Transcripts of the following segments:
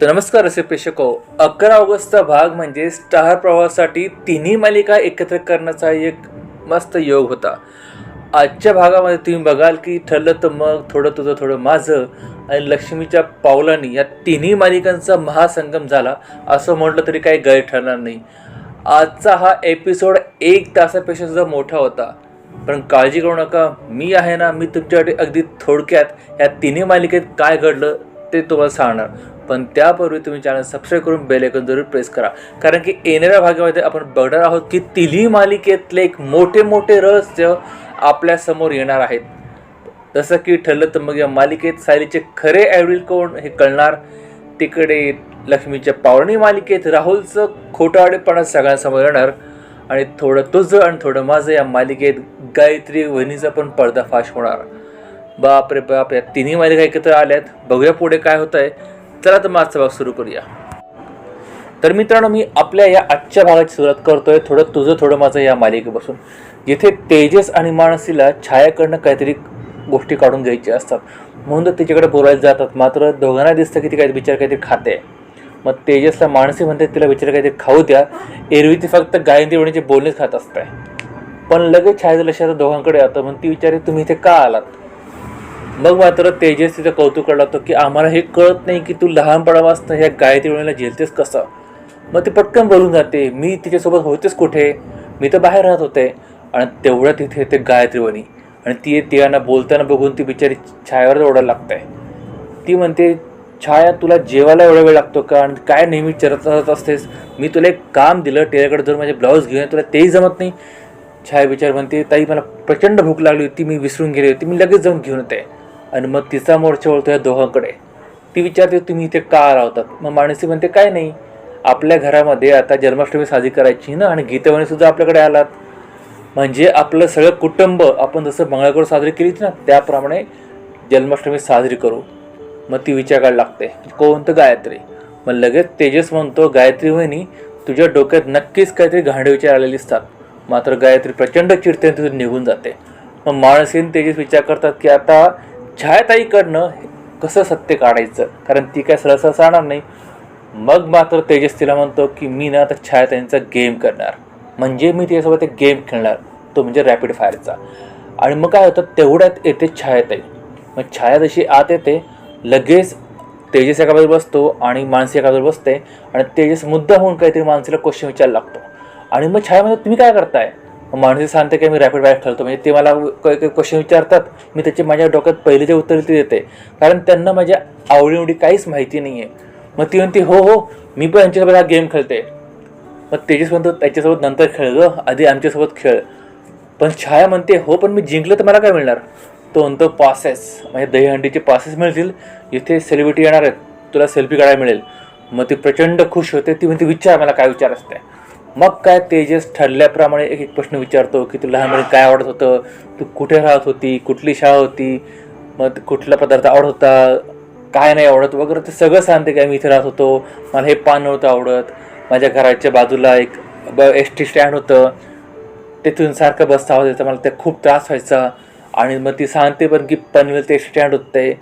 तर नमस्कार असे प्रेक्षको अकरा ऑगस्टचा भाग म्हणजे स्टार प्रवाहासाठी तिन्ही मालिका एकत्र करण्याचा एक मस्त योग होता. आजच्या भागामध्ये तुम्ही बघाल की ठरलं तर मग थोडं तुझं थोडं माझं आणि लक्ष्मीच्या पावलांनी या तिन्ही मालिकांचा महासंगम झाला असं म्हटलं तरी काही गैर ठरणार नाही. आजचा हा एपिसोड एक तासापेक्षा सुद्धा मोठा होता. पण काळजी करू नका मी आहे ना मी तुमच्यासाठी अगदी थोडक्यात या तिन्ही मालिकेत काय घडलं ते तुम्हाला सांगणार. पण त्यापूर्वी तुम्ही चॅनल सबस्क्राईब करून बेल आयकॉन जरूर प्रेस करा. कारण की येणाऱ्या भागामध्ये आपण बघणार आहोत की तिन्ही मालिकेतले एक मोठे मोठे रहस्य आपल्यासमोर येणार आहेत. जसं की ठरलं तर मग या मालिकेत सायलीचे खरे ॲडविल कोण हे कळणार. तिकडे लक्ष्मीच्या पावणी मालिकेत राहुलचं खोटाडेपणा सगळ्यांसमोर येणार. आणि थोडं तुझं आणि थोडं माझं या मालिकेत गायत्री वहिनीचा पण पडदाफाश होणार. बाप रे बाप या तिन्ही मालिका एकत्र आल्यात. बघूया पुढे काय होत आहे चला तर मागचा भाग सुरू करूया. तर मित्रांनो मी आपल्या या आजच्या भागाची सुरुवात करतोय. थोडं तुझं थोडं माझं या मालिकेपासून जिथे तेजस आणि मानसीला छायाकडनं काहीतरी गोष्टी काढून घ्यायच्या असतात. म्हणून तर तिच्याकडे बोलायला जातात. मात्र दोघांना दिसतं की ती काही बिचार काहीतरी खाते मग तेजसला मानसी म्हणते तिला बिचार काहीतरी खाऊ द्या. एरवी ती फक्त गायंती वणीचे बोलणेच खात असते. पण लगेच छायाचं लक्ष दोघांकडे आता म्हणून ती विचारे तुम्ही इथे का आलात? मग मात्र तेजस तिचं कौतुक करायला लागतो की आम्हाला हे कळत नाही की तू लहानपणापासून ह्या गायत्री वेळेला झेलतेस कसं? मग ती पटकन बोलून जाते मी तिच्यासोबत होतेच कुठे? मी तर बाहेर राहत होते. आणि तेवढ्या तिथे ते गायत्री वणी. आणि ती तियांना बोलताना बघून ती बिचारी छायावर ओढायला लागते. ती म्हणते छाया तुला जेवायला एवढा वेळ लागतो का? आणि काय नेहमी चरत असतेस? मी तुला एक काम दिलं टेलरकडे जर माझे ब्लाऊज घेऊन ये, तुला तेही जमत नाही. छाया विचार म्हणते ताई मला प्रचंड भूक लागली होती मी विसरून गेली होती मी लगेच जाऊन घेऊन येते. आणि मग तिचा मोर्चा वळतो या दोघांकडे. ती विचारते तुम्ही इथे का राहतात मग माणसी म्हणते काय नाही. आपल्या घरामध्ये आता जन्माष्टमी साजरी करायची ना आणि गीतवाणी सुद्धा आपल्याकडे आलात. म्हणजे आपलं सगळं कुटुंब आपण जसं मंगळागौर साजरी केली ना त्याप्रमाणे जन्माष्टमी साजरी करू. मग ती विचार करायला लागते कोणतं गायत्री? मग लगेच तेजस म्हणतो गायत्री वहिनी तुझ्या डोक्यात नक्कीच काहीतरी घाणे विचार आलेले असतात मात्र गायत्री प्रचंड चिडते आणि तिथून निघून जाते. मग माणसीन तेजस विचार करतात की आता छायाताईकडनं कसं सत्य काढायचं? कारण ती काय सहसा सांगणार नाही. मग मात्र तेजस तिला म्हणतो की मी ना आता छायाताईंचा गेम करणार. म्हणजे मी तिच्यासोबत एक गेम खेळणार तो म्हणजे रॅपिड फायरचा आणि मग काय होतं? तेवढ्यात येते छायाताई. मग छाया जशी आत येते लगेच तेजस एका बाजूला बसतो आणि माणसी एका बाजूला बसते आणि तेजस मुद्दा होऊन काहीतरी माणसाला क्वेश्चन विचारायला लागतो. आणि मग छाया तुम्ही काय करताय? मग सांगते की मी रॅपिड फायर खेळतो म्हणजे ते मला काही काही क्वेश्चन विचारतात. मी त्याचे माझ्या डोक्यात पहिले जे उत्तर ते देते. कारण त्यांना माझ्या आवडीनिवडी काहीच माहिती नाही आहे मग ती म्हणते हो हो मी पण यांच्यासोबत हा गेम खेळते. मग तेजस त्याच्यासोबत नंतर खेळ ग आधी आमच्यासोबत खेळ. पण छाया म्हणते हो पण मी जिंकलं तर मला काय मिळणार? तो म्हणतो पासेस म्हणजे दहीहंडीचे पासेस मिळतील. इथे सेलिब्रिटी येणार आहेत. तुला सेल्फी काढायला मिळेल. मग ती प्रचंड खुश होते. ती म्हणते विचार मला काय विचार असते मग काय तेजस ठरल्याप्रमाणे एक एक प्रश्न विचारतो की तुला लहानपणी काय आवडत होतं? तू कुठे राहत होती? कुठली शाळा होती? मग कुठला पदार्थ आवडत होता? काय नाही आवडत वगैरे ते सगळं सांगते काय मी इथे राहत होतो. मला हे पान नव्हतं आवडत. माझ्या घराच्या बाजूला एक ब एस टी स्टँड होतं. तिथून सारखं बसता आवाज मला ते खूप त्रास व्हायचा. आणि मग ती सांगते पण की पनवेल ते स्टँड होते.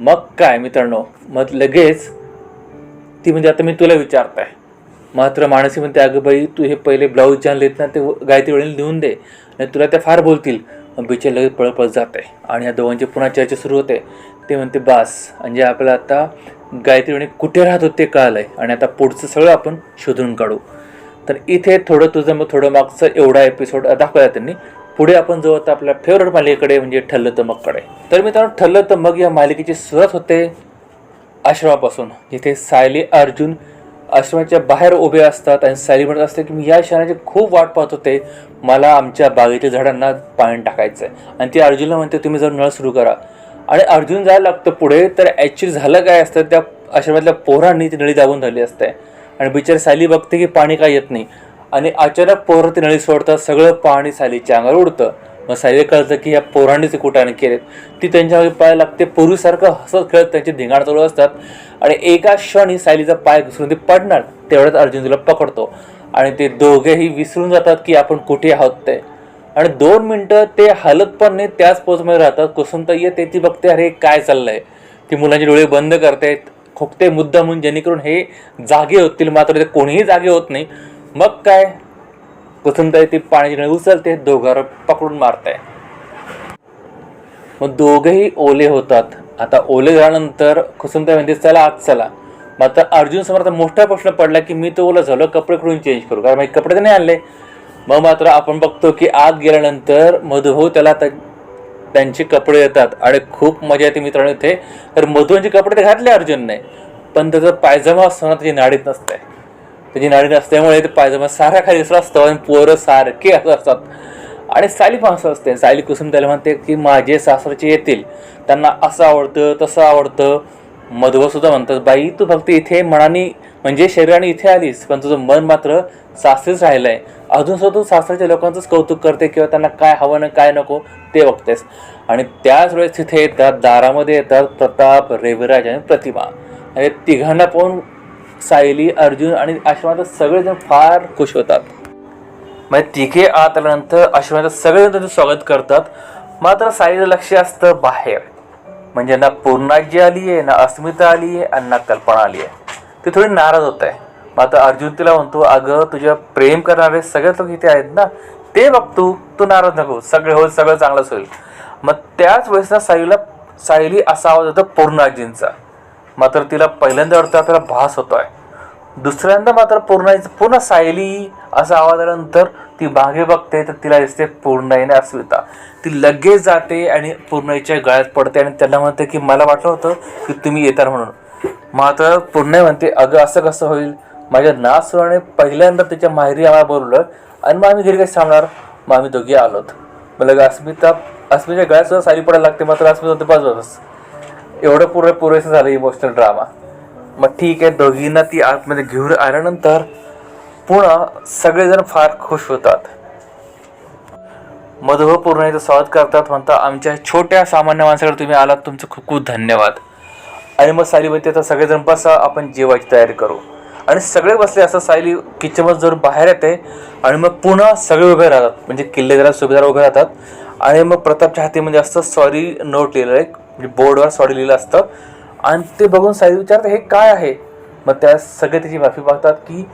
मग काय मित्रांनो? मग लगेच ती म्हणजे आता मी तुला विचारताय. मात्र माणसी म्हणते अगं बाई तू हे पहिले ब्लाऊज जे आणलेत ना ते गायत्री वेळेला लिहून दे आणि तुला त्या फार बोलतील. मग बिचार लगेच पळत पळत जाते आणि या दोघांची पुन्हा चर्चा सुरू होते. ते म्हणते बास म्हणजे आपल्याला आता गायत्री वणी कुठे राहत होते कळालं आहे आणि आता पुढचं सगळं आपण शोधून काढू. तर इथे थोडं तुझं मग थोडं मागचं एवढा एपिसोड दाखवला त्यांनी. पुढे आपण जाऊ आता आपल्या फेवरेट मालिकेकडे म्हणजे ठरलं तर मगकडे. तर मित्रांनो ठरलं तर मग या मालिकेची सुरुवात होते आश्रमापासून. जिथे सायली अर्जुन आश्रमाच्या बाहेर उभे असतात आणि सॅली म्हणत असते की मी या क्षणाची खूप वाट पाहत होते. मला आमच्या बागेच्या झाडांना पाणी टाकायचं आहे आणि ती अर्जुनला म्हणते तुम्ही जर नळ सुरू करा. आणि अर्जुन जायला लागतं पुढे तर ॲक्च्युली झालं काय असतं त्या आश्रमातल्या पोरांनी ती नळी दाबून झाली असते. आणि बिचारी सॅली बघते की पाणी काय येत नाही. आणि अचानक पोरं ती नळी सोडतात सगळं पाणी सॅलीच्या अंगावर उडतं. मग सायले कळतं की या पोरांनीच हे कुठाने केलेत. ती त्यांच्या पाय लागते पूर्वीसारखं हसत खेळत त्यांची धिंगाण चालू असतात. आणि एका क्षणी सायलीचा पाय घसरून ते पडणार तेवढ्यात अर्जुन तिला पकडतो. आणि ते दोघेही विसरून जातात की आपण कुठे आहोत ते. आणि दोन मिनटं ते हलत पण नाही त्याच पोचमध्ये राहतात. कुसुमता येते ती बघते अरे काय चाललंय? ती मुलांचे डोळे बंद करतायत खोकते मुद्दा म्हणून जेणेकरून हे जागे होतील. मात्र ते कोणीही जागे होत नाही. मग काय? कुसुमताई ती पाण्याची उचलते दोघांवर पकडून मारताय मग दोघेही ओले होतात. आता ओले झाल्यानंतर कुसुमताई म्हणते चला आत चला. मात्र अर्जुन समोर आता मोठा प्रश्न पडला की मी तो ओला झालो कपडे कडून चेंज करू? कारण माझे कपडे तर नाही आणले. मग मात्र आपण बघतो की आत गेल्यानंतर मधुभाऊ त्याला त्यांचे कपडे येतात आणि खूप मजा येते मित्रांनो इथे. तर मधुवांचे कपडे ते घातले अर्जुनने पण त्याचा पायजमा असताना त्याची नाडीत नसते. त्याची नाडी नसल्यामुळे ते पायजमा साऱ्या खाली असं असतं आणि पोरं सारखे असं असतात. आणि सायली पण असं असते. सायली कुसुम त्याला म्हणते की माझे सासरचे येतील. त्यांना असं आवडतं तसं आवडतं. मधुवसुद्धा म्हणतात बाई तू फक्त इथे मनाने म्हणजे शरीराने इथे आलीस पण तुझं मन मात्र सासरीच राहिलंय. अजून सुद्धा तू सासरच्या लोकांचंच कौतुक करते किंवा त्यांना काय हवं ना काय नको ते बघतेस. आणि त्याच वेळेस तिथे येतात दारामध्ये येतात प्रताप रेविराज आणि प्रतिमा. आणि तिघांना पाहून सायली अर्जुन आणि आश्रमात सगळेजण फार खुश होतात. म्हणजे तिघे आत आल्यानंतर आश्रमात सगळेजण त्यांचं स्वागत करतात. मात्र साईचं लक्ष असतं बाहेर. म्हणजे ना पूर्णाजी आली आहे ना अस्मिता आली आहे आणि ना कल्पना आली आहे ती थोडी नाराज होत आहे मात्र अर्जुन तिला म्हणतो अगं तुझ्या प्रेम करणारे सगळे लोक इथे आहेत ना ते बघ तू तू नाराज नको सगळे होईल सगळं चांगलंच होईल. मग त्याच वेळेस ना साईला सायली असा आवाज होता पूर्णाजींचा. मात्र तिला पहिल्यांदा वाटतं आपल्याला भास होतो आहे दुसऱ्यांदा मात्र पूर्ण पूर्ण सायली असा आवाज आल्यानंतर ती मागे बघते तर तिला दिसते पूर्णाईने अस्मिता. ती लगेच जाते आणि पूर्णाईच्या गळ्यात पडते आणि त्यांना म्हणते की मला वाटलं होतं की तुम्ही येताल म्हणून. मात्र पूर्ण म्हणते अगं असं कसं होईल? माझ्या नासुराने पहिल्यांदा त्याच्या माहेरी आम्हाला बोलवलं आणि मग आम्ही घरी काही सांगणार मग आम्ही दोघे आलोत. मग लगे अस्मिता अस्मिताच्या गळ्यात सुद्धा सायली पडायला लागते मात्र अस्मिता म्हणते बस बस एवढं पुरे पुरेसं झालं इमोशनल ड्रामा मग ठीक आहे दोघींना ती आतमध्ये घेऊन आल्यानंतर पुन्हा सगळेजण फार खुश होतात. मधुभ पूर्ण इथं स्वागत करतात म्हणता आमच्या छोट्या सामान्य माणसाकडे तुम्ही आलात तुमचं खूप खूप धन्यवाद. आणि मग सायली आता सगळेजण बसा आपण जेवायची तयारी करू. आणि सगळे बसले असं सायली किचनमध्ये जर बाहेर येते. आणि मग पुन्हा सगळे उभे राहतात म्हणजे किल्लेदार सुभेदार उभे राहतात. आणि मग प्रतापच्या हातीमध्ये म्हणजे असतं सॉरी नोट लिहिलं एक म्हणजे बोर्डवर सॉरी लिहिलं असतं. आणि ते बघून सायली विचारतं हे काय आहे? मग त्या सगळे त्याची माफी मागतात की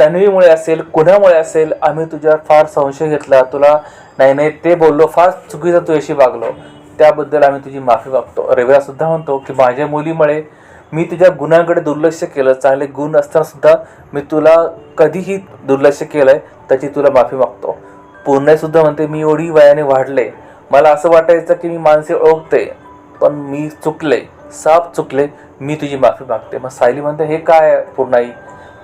तन्वीमुळे असेल कुणामुळे असेल आम्ही तुझ्यावर फार संशय घेतला. तुला नाही नाही ते बोललो फार चुकीचं तू अशी वागलो. त्याबद्दल आम्ही तुझी माफी मागतो. रविरासुद्धा म्हणतो की माझ्या मुलीमुळे मी तुझ्या गुणांकडे दुर्लक्ष केलं. चांगले गुण असतानासुद्धा मी तुला कधीही दुर्लक्ष केलं आहे त्याची तुला माफी मागतो. पूर्ण म्हणते मी एवढी वयाने वाढले. मला असं वाटायचं की मी माणसे ओळखते. पण मी चुकले साप चुकले मी तुझी माफी मागते. मग सायली म्हणते हे काय पूर्ण पूर्णाई?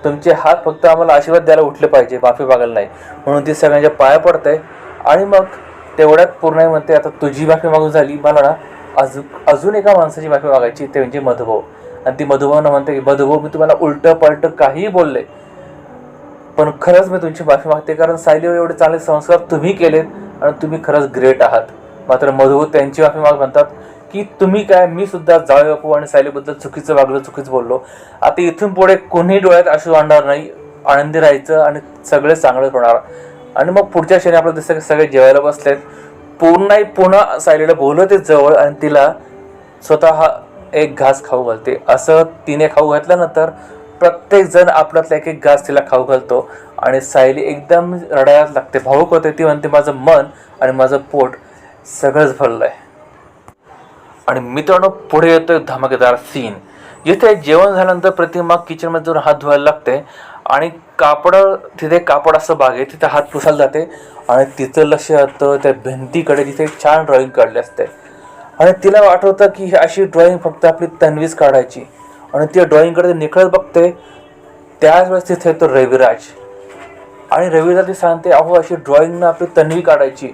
तुमचे हात फक्त आम्हाला आशीर्वाद द्यायला उठले पाहिजे माफी मागायला नाही. म्हणून ती सगळ्यांच्या पाया पडते. आणि मग तेवढ्यात पूर्णाई म्हणते आता तुझी माफी मागून झाली. मला ना अजून अजून एका माणसाची माफी मागायची ते म्हणजे मधुभाऊ. आणि ती मधुभाऊना म्हणते की मधुभाऊ मी तुम्हाला उलटं पलटं काहीही बोलले पण खरंच मी तुमची माफी मागते कारण सायलीवर एवढे चांगले संस्कार तुम्ही केलेत आणि तुम्ही खरंच ग्रेट आहात. मात्र मधुभाऊ त्यांची माफी माग म्हणतात की तुम्ही काय मी सुद्धा जावे बापू आणि सायलीबद्दल चुकीचं वागलो चुकीचं बोललो. आता इथून पुढे कोणी डोळ्यात अश्रू आणणार नाही आनंदी राहायचं आणि सगळे चांगलं होणार. आणि मग पुढच्या क्षणी आपलं दिसतं की सगळे जेवायला बसलेत. पूर्णही पुन्हा सायलीला बोलवते जवळ आणि तिला स्वतः एक घास खाऊ घालते. असं तिने खाऊ घातल्यानंतर प्रत्येक जण आपल्यातला एक एक घास तिला खाऊ घालतो. आणि सायली एकदम रडायला लागते. भाऊक होते. ती म्हणते माझं मन आणि माझं पोट सगळंच भरलं आहे आणि मित्रांनो पुढे येतो एक धमाकेदार सीन जिथे जेवण झाल्यानंतर प्रतिमा किचनमध्ये जाऊन हात धुवायला लागते आणि कापड तिथे कापड असं बाग आहे तिथे हात पुसायला जाते. आणि तिचं लक्ष जातं त्या भिंतीकडे तिथे एक छान ड्रॉइंग काढली असते. आणि तिला आठवतं की ही अशी ड्रॉइंग फक्त आपली तन्वीच काढायची. आणि ती ड्रॉइंगकडे निखळत बघते. त्याच वेळेस तिथे येतो रविराज. आणि रविराज ती सांगते अहो अशी ड्रॉइंग ना आपली तन्वी काढायची.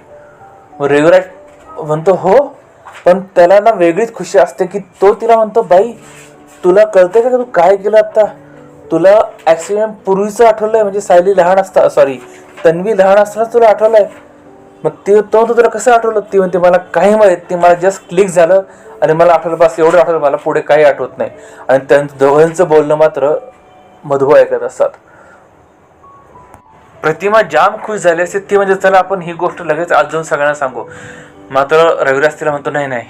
मग रविराज म्हणतो हो पण त्याला ना वेगळीच खुशी असते की तो तिला म्हणतो बाई तुला कळतंय का तू काय केलं आता? तुला ॲक्सिडेंट पूर्वीचं आठवलंय म्हणजे सायली लहान असता सॉरी तन्वी लहान असताना तुला आठवलंय? मग ते तो तुला कसं आठवलं? ती म्हणते मला काही माहीत ते मला जस्ट क्लिक झालं आणि मला आठवलं बस एवढं आठवलं मला पुढे काही आठवत नाही. आणि त्यांचं दोघांचं बोलणं मात्र मधुबा ऐकत असतात. प्रतिमा जाम खुश झाली असते ती म्हणजे चला आपण ही गोष्ट लगेच अजून सगळ्यांना सांगू. मात्र रविदास तिला म्हणतो नाही नाही.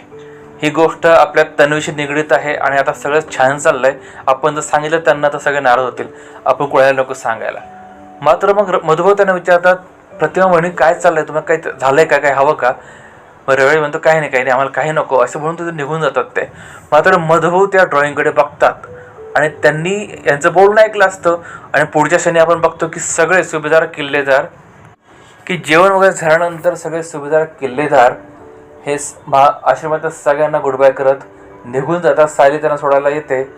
ही गोष्ट आपल्या तन्वीशी निगडीत आहे आणि आता सगळं छान चाललं आहे आपण जर सांगितलं त्यांना तर सगळे नाराज होतील. आपण कोणाला नको सांगायला. मात्र मग र- मधुभाऊ त्यांना विचारतात प्रतिमा म्हणे काय चाललंय? तुम्हाला काही झालंय का? काय हवं का? मग रवेळी म्हणतो काही नाही काही नाही. आम्हाला काही नको. असं म्हणून तिथे निघून जातात ते. मात्र मधुभाऊ त्या ड्रॉइंगकडे बघतात. आणि त्यांनी यांचं बोलणं ऐकलं असतं. आणि पुढच्या क्षणी आपण बघतो की सगळे सुभेदार किल्लेदार की जेवण वगैरे झाल्यानंतर सगळे सुभेदार किल्लेदार हे स- महा आश्रमात सगळ्यांना गुड बाय करत निघून जातात सायली त्यांना सोडायला येते.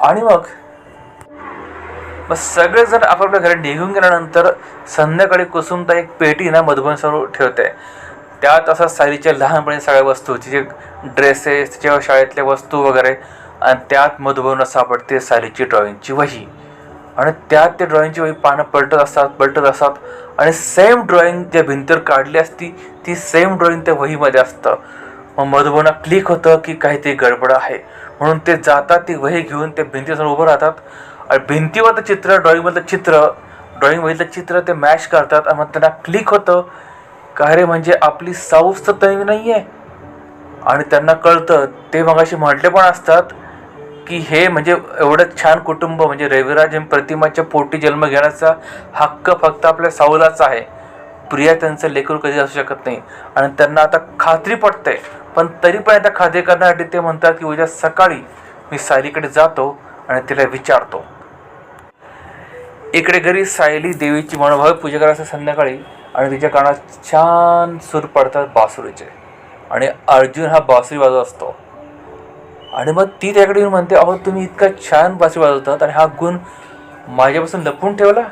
आणि मग मग सगळेजण आपापल्या घरी निघून गेल्यानंतर संध्याकाळी कुसुमता एक पेटी ना मधुबनसमोर ठेवते. त्यात असं सायलीच्या लहानपणी सगळ्या वस्तू तिचे ड्रेसेस तिच्या शाळेतल्या वस्तू वगैरे आणि त्यात मधुबन सापडते सायलीची ड्रॉइंगची वही. आणि त्यात ते ड्रॉईंगची वही पानं पलटत असतात पलटत असतात. आणि सेम ड्रॉईंग ज्या भिंतीवर काढली असती ती सेम ड्रॉईंग त्या वहीमध्ये असतं. मग मधुबना क्लिक होतं की काहीतरी गडबड आहे. म्हणून ते जातात ती वही घेऊन ते भिंतीसमोर उभं राहतात. आणि भिंतीवरचं चित्र ड्रॉईंगमधलं चित्र ड्रॉईंग वहीतलं चित्र ते मॅच करतात. आणि मग त्यांना क्लिक होतं का रे म्हणजे आपली साऊस तर तरी नाही आहे आणि त्यांना कळतं ते मगाशी म्हटले पण असतात की हे म्हणजे एवढं छान कुटुंब म्हणजे रविराज आणि प्रतिमाच्या पोटी जन्म घेण्याचा हक्क फक्त आपल्या साऊलाच आहे. प्रिया त्यांचं लेकरू कधी असू शकत नाही. आणि त्यांना आता खात्री पटते. पण तरी पण आता खात्री करण्यासाठी ते म्हणतात की उद्या सकाळी मी सायलीकडे जातो आणि तिला विचारतो. इकडे घरी सायली देवीची मनोभाव पूजा करायचं संध्याकाळी आणि तिच्या कानात छान सूर पडतात बासुरीचे. आणि अर्जुन हा बासुरी वाजत असतो. आणि मग ती त्याकडे येऊन म्हणते अहो तुम्ही इतका छान बासरी वाजवतात आणि हा गुण माझ्यापासून लपवून ठेवला.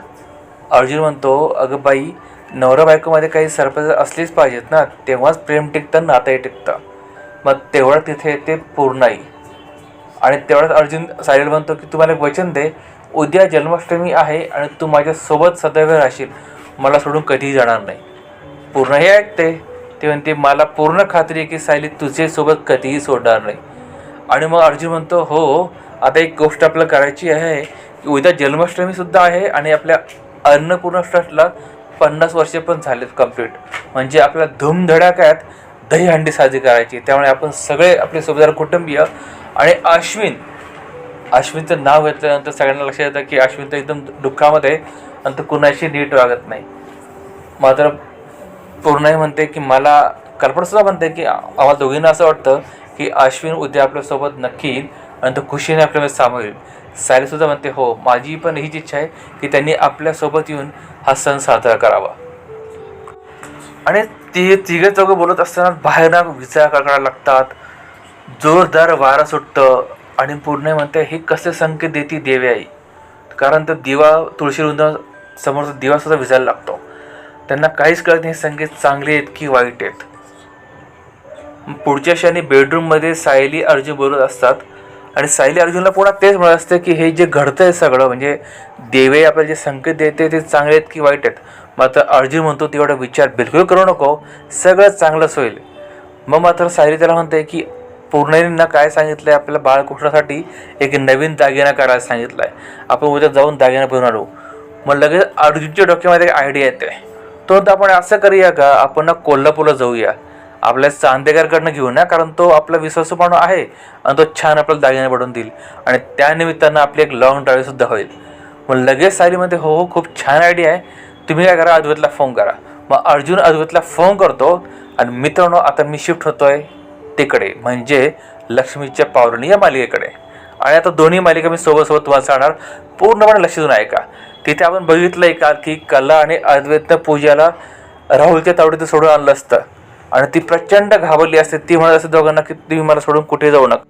अर्जुन म्हणतो अगं बाई नवरा बायकोमध्ये काही सरप्राईज असलीच पाहिजेत ना तेव्हाच प्रेम टिकतं नातंही टिकतं. मग तेवढं तिथे ते पूर्णाई. आणि तेवढ्याच अर्जुन सायलेल म्हणतो की तुम्हाला एक वचन दे उद्या जन्माष्टमी आहे आणि तू माझ्यासोबत सदैव राहशील. मला सोडून कधीही जाणार नाही. पूर्ण हे ऐकते. ते म्हणते मला पूर्ण खात्री आहे की सायली तुझ्यासोबत कधीही सोडणार नाही. आणि मग अर्जुन म्हणतो हो आता एक गोष्ट आपल्याला करायची आहे. की उद्या जन्माष्टमीसुद्धा आहे आणि आपल्या अन्नपूर्णा ट्रस्टला पन्नास वर्षे पण झालेत कंप्लीट म्हणजे आपल्या धूमधडाक्यात दहीहंडी साजरी करायची. त्यामुळे आपण सगळे आपले सोबतदार कुटुंबीय आणि अश्विन अश्विनचं नाव घेतल्यानंतर सगळ्यांना लक्षात येतं की अश्विन तर एकदम दुःखामध्ये आणि तो कुणाशी नीट वागत नाही. मात्र पूर्णही म्हणते की मला कल्पनासुद्धा म्हणते की आम्हाला दोघींना असं वाटतं की अश्विन उद्या आपल्यासोबत नक्की येईल आणि तो खुशीने आपल्यामध्ये येईल सायलीसुद्धा म्हणते हो माझी पण हीच इच्छा आहे की त्यांनी आपल्यासोबत येऊन हा सण साजरा करावा. आणि ती तिघे चौघं बोलत असताना बाहेरनं विजा कडकडायला लागतात. जोरदार वारा सुटतं आणि पूर्ण म्हणते हे कसे संकेत देती देवी आई? कारण तो दिवा तुळशी वृंदा समोरचा दिवासुद्धा विजायला लागतो. त्यांना काहीच कळत नाही हे संकेत चांगले आहेत की वाईट आहेत? पुढच्या क्षणी बेडरूममध्ये सायली अर्जुन बोलत असतात. आणि सायली अर्जुनला पुन्हा तेच म्हणत असते की हे जे घडतं आहे सगळं म्हणजे देवे आपल्याला जे संकेत देते ते चांगले आहेत की वाईट आहेत. मात्र अर्जुन म्हणतो तेवढा विचार बिलकुल करू नको सगळं चांगलंच होईल. मग मात्र सायली त्याला म्हणते की पूर्णेंना काय सांगितलं आहे आपल्याला बाळकृष्णासाठी? एक नवीन दागिना करायला सांगितलं आहे आपण उद्या जाऊन दागिना बनवून आणू. मग लगेच अर्जुनच्या डोक्यामध्ये एक आयडिया येते. तो आपण असं करूया का? आपण ना कोल्हापूरला जाऊया. आपल्या चांदेकरकडनं घेऊ ना कारण तो आपला विश्वासूपणा आहे आणि तो छान आपल्याला दागिने बनवून देईल. आणि त्यानिमित्तानं आपली एक लॉंग ड्राईव्हसुद्धा होईल. मग लगेच सालीमध्ये हो हो खूप छान आयडिया आहे. तुम्ही काय करा अद्वैतला फोन करा. मग अर्जुन अद्वैतला फोन करतो आणि मित्रांनो आता मी शिफ्ट होतो आहे तिकडे म्हणजे लक्ष्मीच्या पावरणी या मालिकेकडे. आणि आता दोन्ही मालिका मी सोबत सोबत तुम्हाला सांगणार. पूर्णपणे लक्ष देऊन ऐका तिथे आपण बघितलं आहे का की कला आणि अद्वैत पूजाला राहुलच्या तावडीत सोडून आणलं असतं. आणि ती प्रचंड घाबरली असते. ती म्हणत असते दोघांना की तुम्ही मला सोडून कुठे जाऊ नका.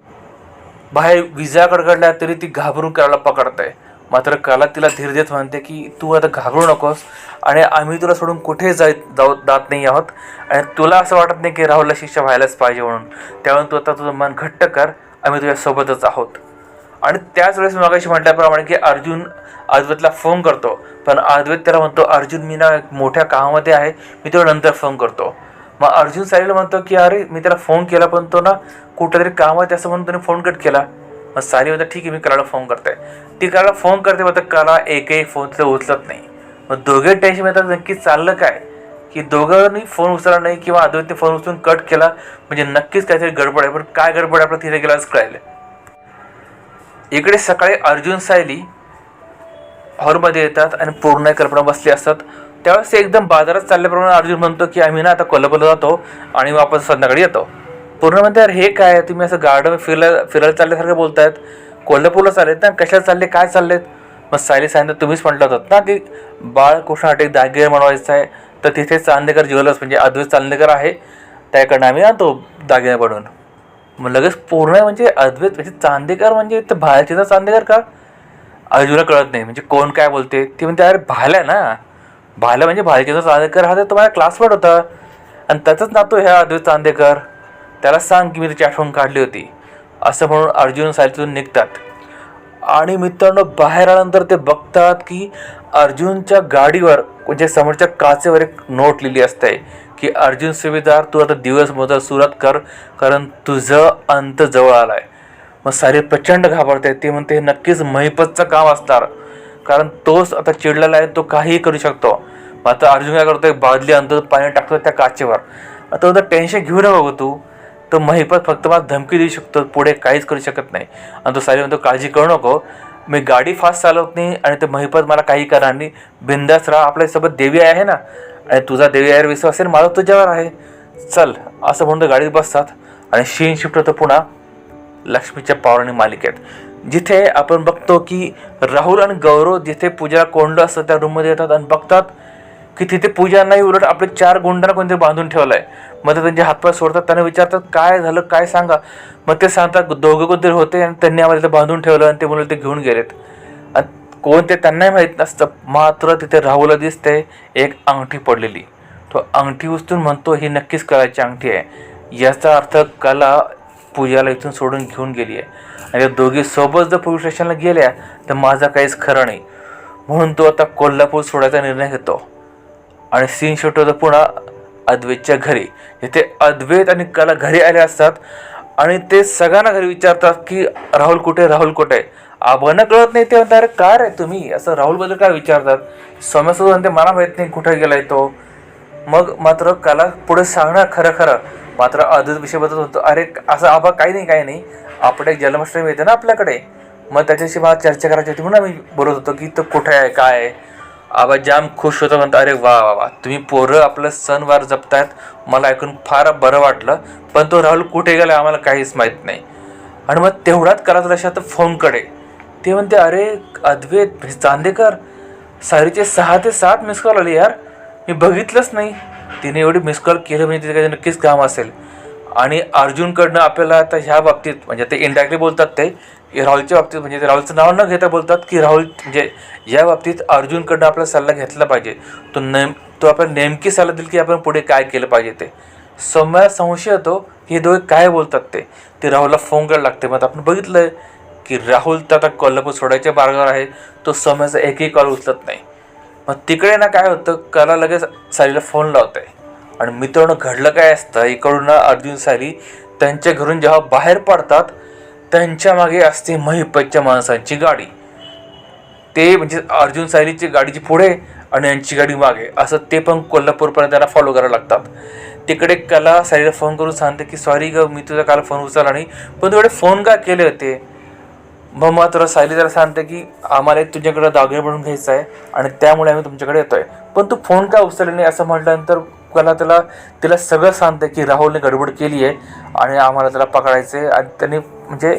बाहेर विजा कडकडल्या तरी ती घाबरून कराला पकडते. मात्र कला तिला धीर देत म्हणते की तू आता घाबरू नकोस आणि आम्ही तुला सोडून कुठे जाय जाऊ जात नाही आहोत. आणि तुला असं वाटत नाही की राहुलला शिक्षा व्हायलाच पाहिजे म्हणून. त्यामुळे तू आता तुझं मन घट्ट कर. आम्ही तुझ्यासोबतच आहोत. आणि त्याच वेळेस मगाशी म्हटल्याप्रमाणे की अर्जुन अद्वैतला फोन करतो. पण अद्वैत त्याला म्हणतो अर्जुन मी ना एक मोठ्या कामामध्ये आहे. मी तुला नंतर फोन करतो. मग अर्जुन साईला म्हणतो की अरे मी त्याला फोन केला पण तो ना कुठेतरी काम आहे असं म्हणून त्याने फोन कट केला. मग सायली म्हणतात ठीक आहे मी कलाला फोन करते ती कला फोन करते मग कला एकही फोन तिला उचलत नाही. मग दोघे टेन्शन येतात नक्की चाललं काय? की दोघांनी फोन उचलला नाही किंवा अद्वैतने फोन उचलून कट केला म्हणजे नक्कीच काहीतरी गडबड आहे पण काय गडबड आहे आपल्याला तिथे गेलाच कळायलं इकडे सकाळी अर्जुन सायली हॉलमध्ये येतात आणि पूर्ण कल्पना बसली असतात. त्यावेळेस एकदम बाजारात चालल्याप्रमाणे अर्जुन म्हणतो की आम्ही ना आता कोल्हापूरला जातो आणि वापस संध्याकाळी येतो. पूर्ण म्हणते अरे हे काय तुम्ही असं गार्डन फिरायला फिरायला चालल्यासारखं बोलतायत. कोल्हापूरला चाललेत ना? कशाला चालले काय चाललेत? मग सायली सांगितलं तुम्हीच म्हटलं होतात ना की बाळकृष्णासाठी दागिने म्हणवायचं आहे. तर तिथे चांदेकर ज्वेलर्स म्हणजे अद्वैत चांदेकर आहे. त्याकडनं आम्ही आणतो दागिने बनवून. मग लगेच पूर्ण म्हणजे अद्वैत म्हणजे चांदेकर म्हणजे तर बाहेरचे चांदेकर का? अर्जुनला कळत नाही. म्हणजे कोण काय बोलते? ती म्हणते अरे भाल्या ना. भालं म्हणजे भालचंद्र चांदेकर हा तर तुम्हाला क्लासमेट होता. आणि त्याचाच नातो ह्या अद्वैत चांदेकर. त्याला सांग की मी त्याची आठवण काढली होती. असं म्हणून अर्जुन सायलीतून निघतात. आणि मित्रांनो बाहेर आल्यानंतर ते बघतात की अर्जुनच्या गाडीवर म्हणजे समोरच्या काचेवर एक नोट लिहिली असते की अर्जुन सुभेदार तू आता दिवस मोजा सुरुवात कर कारण तुझं अंत जवळ आलाय. मग सारी प्रचंड घाबरते. ते म्हणते हे नक्कीच महिपतचं काम असणार कारण तोच आता चिडलेला आहे तो काहीही करू शकतो. आता अर्जुन काय करतोय? बादली अंतर पाणी टाकतो त्या काचेवर. आता म्हणतो टेन्शन घेऊ नका बघ तू. तर महिपत फक्त मला धमकी देऊ शकतो. पुढे काहीच करू शकत नाही. आणि तो सारी म्हणतो काळजी करू नको. मी गाडी फास्ट चालवत नाही आणि ते महिपत मला काही करणार नाही. बिंदास राहा. आपल्यासोबत देवी आहे ना? आणि तुझा देवी आहे विश्वास असेल मला तुझ्यावर आहे. चल असं म्हणून ते गाडीत बसतात आणि शीन शिफ्ट होतं पुन्हा लक्ष्मीच्या पावराणी मालिकेत. जिथे आपण बघतो की राहुल आणि गौरव जिथे पूजा कोंडलं असतं त्या रूममध्ये येतात आणि बघतात की तिथे पूजा नाही उलट आपले चार गुंडांना कोणतरी बांधून ठेवलं आहे मग ते त्यांचे हातपाय सोडतात त्यांना विचारतात काय झालं काय सांगा? मग ते सांगतात दोघं कोणतरी होते आणि त्यांनी आम्हाला तिथे बांधून ठेवलं आणि ते मुलं ते घेऊन गेलेत. आणि कोण ते त्यांनाही माहीत नसतं मात्र तिथे राहूला दिसते एक अंगठी पडलेली. तो अंगठी उचलून म्हणतो ही नक्कीच कलाची अंगठी आहे. याचा अर्थ कला पूजाला इथून सोडून घेऊन गेली आहे. आणि त्या दोघी सोबत जर पोलीस स्टेशनला गेल्या तर माझा काहीच खरं नाही. म्हणून तो आता कोल्हापूर सोडायचा निर्णय घेतो. आणि सीन शूट होतं पुन्हा अद्वैतच्या घरी. जिथे अद्वैत आणि कला घरी आले असतात आणि ते सगळ्यांना घरी विचारतात की राहुल कुठे? राहुल कुठे? आबांना कळत नाही. ते म्हणतात अरे काय रे तुम्ही? असं राहुलबद्दल काय विचारतात? सोम्यासोबत म्हणते मला माहीत नाही कुठे गेलाय तो. मग मात्र कला पुढे सांगणं खरं खरं. मात्र अद्वैत विषय बदलत होतो अरे असं आबा काही नाही काही नाही. आपलं एक जन्माष्टमी येते ना आपल्याकडे. मग त्याच्याशी मला चर्चा करायची होती म्हणून आम्ही बोलत होतो की तो कुठे आहे? काय आहे? आबा जाम खुश होता. म्हणतो अरे वा वा वा तुम्ही पोरं आपलं सणवार जपतायत. मला ऐकून फार बरं वाटलं. पण तो राहुल कुठे गेला आम्हाला काहीच माहीत नाही. आणि मग तेवढाच करत लक्षात फोनकडे ते म्हणते अरे अद्वैत म्हणजे चांदेकर सारीचे सहा ते सात मिस कॉल आले यार. मी बघितलंच नाही. तिने एवढी मिस कॉल केलं म्हणजे तिथे काही नक्कीच काम असेल. आणि अर्जुनकडनं आपल्याला आता ह्या बाबतीत म्हणजे ते इंडायरेक्टली बोलतात ते राहुलच्या बाबतीत म्हणजे राहुलचं नाव न घेता बोलतात की राहुल म्हणजे या बाबतीत अर्जुनकडनं आपला सल्ला घेतला पाहिजे. तो नेम तो आपण नेमकी सल्ला देईल की आपण पुढे काय केलं पाहिजे ते. सौम्याला संशय येतो हे दोघे काय बोलतात ते? ते राहुलला फोन करायला लागते. मग आपण बघितलं की राहुल तर आता कोल्हापूर सोडायच्या मार्गावर आहे. तो सौम्याचा एकही कॉल उचलत नाही. मग तिकडे ना काय होतं कला लगेच सालीला फोन लावते आणि मित्रांनो घडलं काय असतं? इकडून अर्जुन साली त्यांच्या घरून जेव्हा बाहेर पडतात त्यांच्या मागे असते महिपतच्या माणसांची गाडी. ते म्हणजे अर्जुन सायलीची गाडीची पुढे आणि यांची गाडी मागे. असं ते पण कोल्हापूरपर्यंत त्यांना फॉलो करायला लागतात. तिकडे कला सायलीला फोन करून सांगते की सॉरी ग मी तुझा काल फोन उचलला नाही. पण तुकडे फोन का केले होते? मग मात्र सायली त्याला सांगते की आम्हाला एक तुझ्याकडे दागिने बनवून घ्यायचा आहे आणि त्यामुळे आम्ही तुमच्याकडे येतोय. पण तू फोन का उचलले नाही असं म्हटल्यानंतर कला त्याला तिला सगळं सांगते की राहुलने गडबड केली आहे आणि आम्हाला त्याला पकडायचं आहे आणि त्यांनी म्हणजे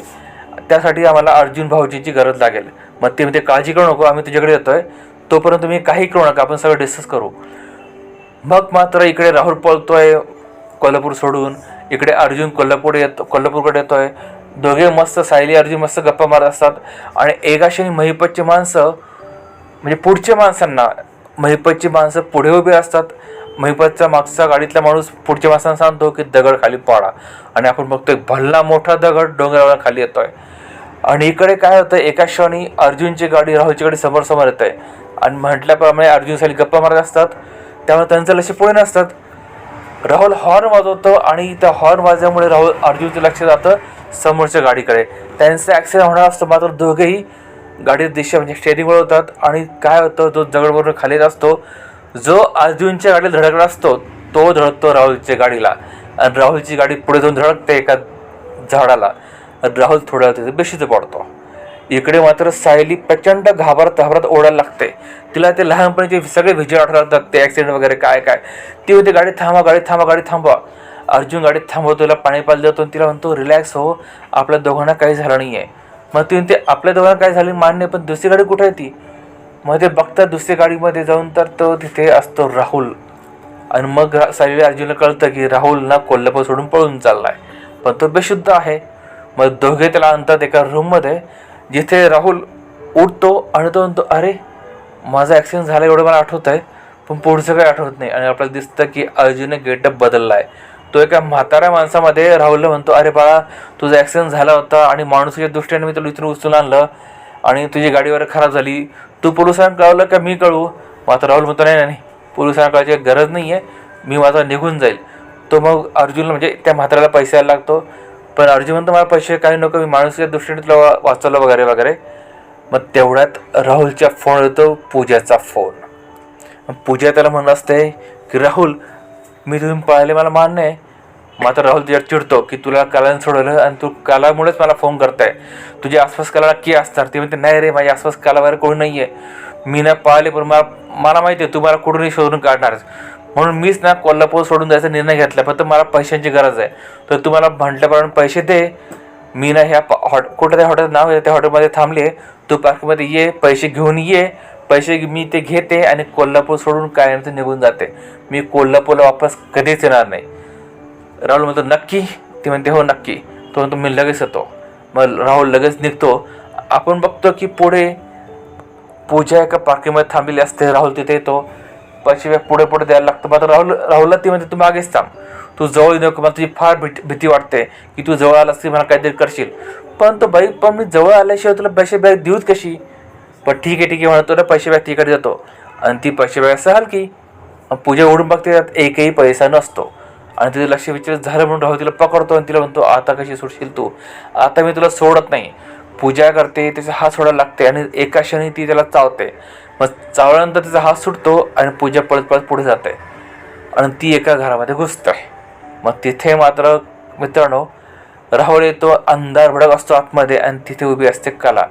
त्यासाठी आम्हाला अर्जुन भाऊजींची गरज लागेल. मग ते म्हणजे काळजी करू नको आम्ही तुझ्याकडे आहे तोपर्यंत तुम्ही काही करू नका आपण सगळं डिस्कस करू. मग मात्र इकडे राहुल आहे कोल्हापूर सोडून. इकडे अर्जुन कोल्हापूर येतो कोल्हापूरकडे येतो आहे दोघे मस्त सायली अर्जुन मस्त गप्पा मारत असतात. आणि एकाशी महिपतची माणसं म्हणजे पुढच्या माणसांना महिपतची माणसं पुढे उभी असतात. महिपतचा मागचा गाडीतला माणूस पुढच्या माणसांना सांगतो की दगड खाली पाडा. आणि आपण बघतोय भल्ला मोठा दगड डोंगरावर खाली येतोय. आणि इकडे काय होतं एका क्षणी अर्जुनची गाडी राहुलची गाडी समोर समोर येते आहे आणि म्हटल्याप्रमाणे अर्जुन साली गप्पा मारत असतात. त्यामुळे त्यांचं लक्ष पुढे नसतात राहुल हॉर्न वाजवतो आणि त्या हॉर्न वाजल्यामुळे राहुल अर्जुनचं लक्ष जातं समोरच्या गाडीकडे. त्यांचं ॲक्सिडेंट होणार असतं मात्र दोघेही गाडीत दिशा म्हणजे स्टेरिंग वळवतात आणि काय होतं जो दगडबरोबर खाली येत असतो जो अर्जुनच्या गाडीला धडकला असतो तो धडकतो राहुलच्या गाडीला. आणि राहुलची गाडी पुढे जाऊन धडकते एका झाडाला. आणि राहुल थोड्या तिथे बेशीत पडतो. इकडे मात्र सायली प्रचंड घाबरत घाबरत ओढायला लागते. तिला ते लहानपणीचे सगळे विजय आठवत लागतात ते ॲक्सिडेंट वगैरे काय काय. ती होते गाडी थांबा गाडी थांबा गाडी थांबवा. अर्जुन गाडीत थांबवतो तिला पाणी पाल देतो आणि तिला म्हणतो रिलॅक्स हो आपल्या दोघांना काही झालं नाही आहे मग ती म्हणते आपल्या दोघांना काय झाली मान्य पण दुसरी गाडी कुठे आहे ती? मग ते बघता दुसऱ्या गाडीमध्ये जाऊन तर तो तिथे असतो राहुल. आणि मग रा- अर्जुनला कळतं की राहुल ना कोल्हापूर सोडून पळून चाललाय. पण तो बेशुद्ध आहे. मग दोघे त्याला आणतात एका रूममध्ये जिथे राहुल उठतो आणि तो म्हणतो अरे माझा ॲक्सिडेंट झाला एवढं मला आठवत आहे पण पुढचं काही आठवत नाही. आणि आपल्याला दिसतं की अर्जुनने गेटअप बदलला आहे तो एका म्हाताऱ्या माणसामध्ये राहुलला म्हणतो अरे बाळा तुझा ॲक्सिडेंट झाला होता आणि माणूसच्या दृष्टीने मी तुला इथून उचलून आणलं. आणि तुझी गाडीवर खराब झाली तू पोलिसांना कळवलं का मी कळवू? मात्र राहुल म्हणतो नाही नाही पोलिसांना कळायची गरज नाही आहे मी माझा निघून जाईल. तो मग अर्जुनला म्हणजे त्या म्हाताऱ्याला पैसे यायला लागतो. पण अर्जुन म्हणतो मला पैसे काही नको मी माणुसच्या दृष्टीने तुला वा- वाचवलं वगैरे वगैरे. मग तेवढ्यात राहुलच्या फोन येतो पूजाचा फोन पूजा त्याला म्हणत असते की राहुल मी तुम्ही पळाले मला मान्य आहे. मात्र राहुल तुझ्यावर चिडतो की तुला कालाने सोडवलं आणि तू कालामुळेच मला फोन करताय तुझ्या आसपास काला की असणार? ते म्हणते नाही रे माझ्या आसपास काला वगैरे कोणी नाही आहे मी ना पाहिले पण मला मला माहिती आहे तू मला कुठूनही शोधून काढणारच. म्हणून मीच ना कोल्हापूर सोडून जायचा निर्णय घेतला. फक्त मला पैशांची गरज आहे. तर तू मला म्हटल्याप्रमाणे पैसे दे. मी ना ह्या हॉट कुठं त्या हॉटेल नाव आहे त्या हॉटेलमध्ये थांबले. तू पार्कमध्ये ये पैसे घेऊन ये. पैसे मी ते घेते आणि कोल्हापूर सोडून कायमचं निघून जाते. मी कोल्हापूरला वापस कधीच येणार नाही. राहुल म्हणतो नक्की. ती म्हणते हो नक्की. तो म्हणतो मी लगेच येतो. मग राहुल लगेच निघतो. आपण बघतो की पुढे पूजा एका पार्किंगमध्ये थांबलेली असते राहुल तिथे येतो. पैसे पुढे पुढे द्यायला लागतो. मात्र राहुल राहुलला ती म्हणते तू मागेच थांब. तू जवळ येऊ नको मला तुझी फार भीती भीती वाटते की तू जवळ आलास की मला काहीतरी करशील. पण तो बाई पण मी जवळ आल्याशिवाय तुला पैसे बॅग देऊच कशी? पण ठीक आहे ठीक आहे म्हणतो ना पैसे बॅग तिकडे जातो आणि ती पैसे बॅग असं हलकी पूजा उडून बघते त्यात एकही पैसा नसतो. आणि तिथे लक्ष विचार झालं म्हणून राहुल तिला पकडतो आणि तिला म्हणतो आता कशी सोडशील तू? आता मी तुला सोडत नाही. पूजा करते त्याचा हात सोडायला लागते आणि एका क्षणी ती त्याला चावते. मग चावल्यानंतर तिचा हात सुटतो आणि पूजा पळत पळत पुढे जाते. आणि ती एका घरामध्ये घुसते. मग तिथे मात्र मित्रांनो राहुल येतो अंधार भडक असतो आतमध्ये आणि तिथे उभी असते कला.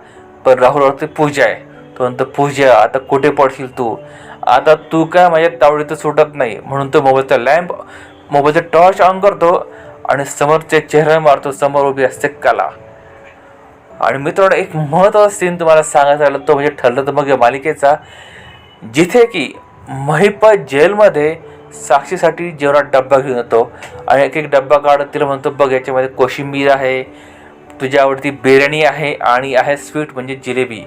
पण राहुलवरती पूजा आहे. तो म्हणतो पूजा आता कुठे पडशील तू? आता तू काय माझ्या तावडीत सुटत नाही. म्हणून तो मोबाईलचा लॅम्प मोबाईलचा टॉर्च ऑन करतो आणि समोरचे चेहरा मारतो समोर उभी असते कला. आणि मित्रांनो एक महत्त्वाचा सीन तुम्हाला सांगायचा राहिला तो म्हणजे ठरलं तर मग या मालिकेचा. जिथे की महिपा जेलमध्ये साक्षीसाठी जेवणात डब्बा घेऊन येतो आणि एक एक डब्बा काढत तिला म्हणतो बघ याच्यामध्ये कोशिंबीर आहे तुझ्या आवडती बिर्याणी आहे आणि आहे स्वीट म्हणजे जिलेबी.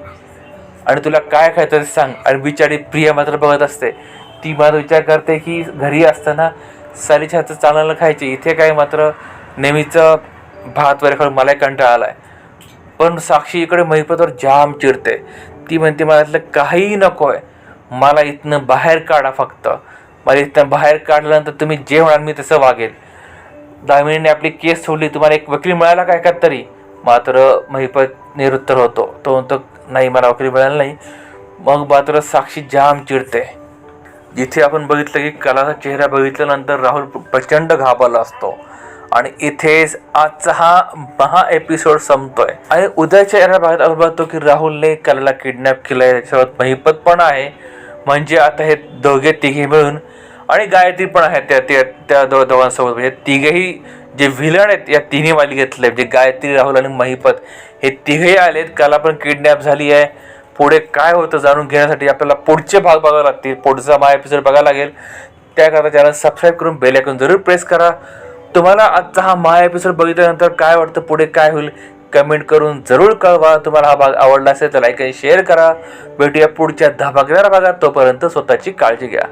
आणि तुला काय खायचं ते सांग. आणि बिचारी प्रिया मात्र बघत असते. ती मात्र विचार करते की घरी असताना सालीच्या हातात चांगलं खायचे. इथे काय मात्र नेहमीचं भात वगैरे खाऊन मलाही कंटाळा आला आहे पण साक्षी इकडे महिपतवर जाम चिडते. ती म्हणते मला यातलं काहीही नको आहे मला इथनं बाहेर काढा फक्त. मला इथनं बाहेर काढल्यानंतर तुम्ही जे म्हणाल मी तसं वागेल. दामिनीने आपली केस सोडली. तुम्हाला एक वकील मिळाला काय का तरी? मात्र महिपत निरुत्तर होतो. तो म्हणतो नाही मला वकील मिळाला नाही. मग मात्र साक्षी जाम चिडते. जिथे आपण बघितलं की कलाचा चेहरा बघितल्यानंतर राहुल प्रचंड घाबरला असतो. आणि इथेच आजचा हा महा एपिसोड संपतोय. आणि उद्याच्या या भागात आपण बघतो की राहुलने कलाला किडनॅप केलंय. त्याच्यासोबत महिपत पण आहे. म्हणजे आता हे दोघे तिघे मिळून आणि गायत्री पण आहेत त्या त्या त्या दो दोघांसोबत. म्हणजे तिघेही जे व्हिलन आहेत या तिन्ही मालिकेतले म्हणजे गायत्री राहुल आणि महिपत हे तिघेही आलेत. कला पण किडनॅप झाली आहे. पुढे काय होतं जाणून घेण्यासाठी आपल्याला पुढचे भाग बघावे लागतील. पुढचा मा एपिसोड बघायला लागेल. त्याकरता चॅनल सबस्क्राईब करून बेल ऐकून जरूर प्रेस करा. तुम्हाला आजचा हा मा एपिसोड बघितल्यानंतर काय वाटतं पुढे काय होईल कमेंट करून जरूर कळवा. तुम्हाला हा भाग आवडला असेल तर लाईक आणि शेअर करा. भेटूया पुढच्या दहा भागदार भागात. तोपर्यंत स्वतःची काळजी घ्या.